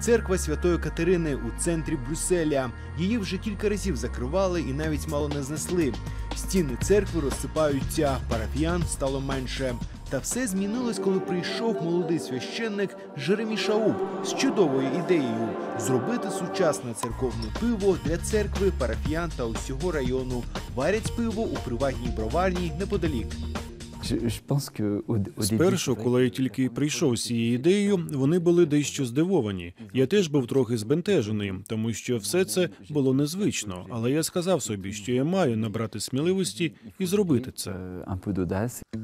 Церква Святої Катерини у центрі Брюсселя. Її вже кілька разів закривали і навіть мало не знесли. Стіни церкви розсипаються, парафіян стало менше. Та все змінилось, коли прийшов молодий священник Жеремі Шауб з чудовою ідеєю зробити сучасне церковне пиво для церкви, парафіян та усього району. Варять пиво у приватній броварні неподалік. Спершу, коли я тільки прийшов з цією ідеєю, вони були дещо здивовані. Я теж був трохи збентежений, тому що все це було незвично. Але я сказав собі, що я маю набрати сміливості і зробити це.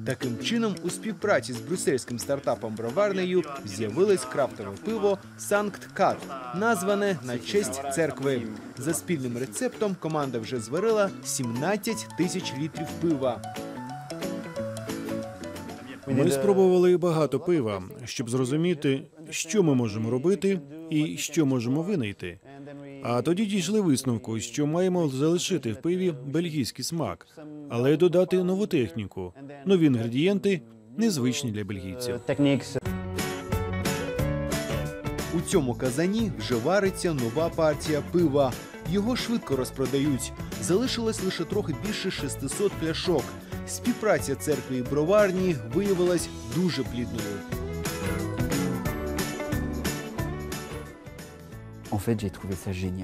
Таким чином, у співпраці з брюссельським стартапом броварнею з'явилось крафтове пиво Санкт Кат, назване на честь церкви. За спільним рецептом команда вже зварила 17 тисяч літрів пива. Ми спробували багато пива, щоб зрозуміти, що ми можемо робити і що можемо винайти. А тоді дійшли висновку, що маємо залишити в пиві бельгійський смак, але додати нову техніку, нові інгредієнти, незвичні для бельгійців. У цьому казані вже вариться нова партія пива. Його швидко розпродають. Залишилось лише трохи більше 600 пляшок. Співпраця церкви і броварні виявилась дуже плідною.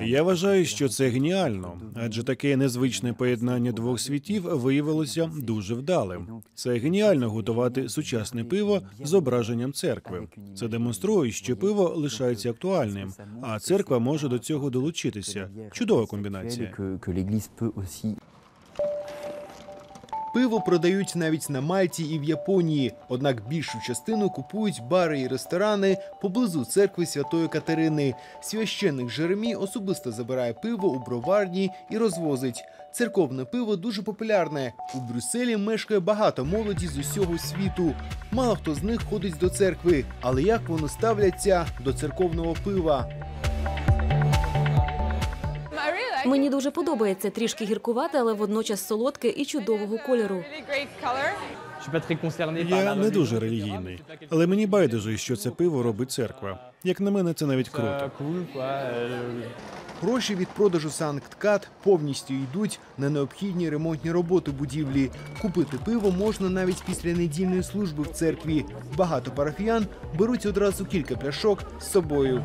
Я вважаю, що це геніально, адже таке незвичне поєднання двох світів виявилося дуже вдалим. Це геніально готувати сучасне пиво з зображенням церкви. Це демонструє, що пиво лишається актуальним, а церква може до цього долучитися. Чудова комбінація. Пиво продають навіть на Мальті і в Японії, однак більшу частину купують бари і ресторани поблизу церкви Святої Катерини. Священник Жеремі особисто забирає пиво у броварні і розвозить. Церковне пиво дуже популярне. У Брюсселі мешкає багато молоді з усього світу. Мало хто з них ходить до церкви, але як вони ставляться до церковного пива? Мені дуже подобається трішки гіркувате, але водночас солодке і чудового кольору. Я не дуже релігійний, але мені байдуже, що це пиво робить церква. Як на мене, це навіть круто. Гроші від продажу Санкткат повністю йдуть на необхідні ремонтні роботи будівлі. Купити пиво можна навіть після недільної служби в церкві. Багато парафіян беруть одразу кілька пляшок з собою.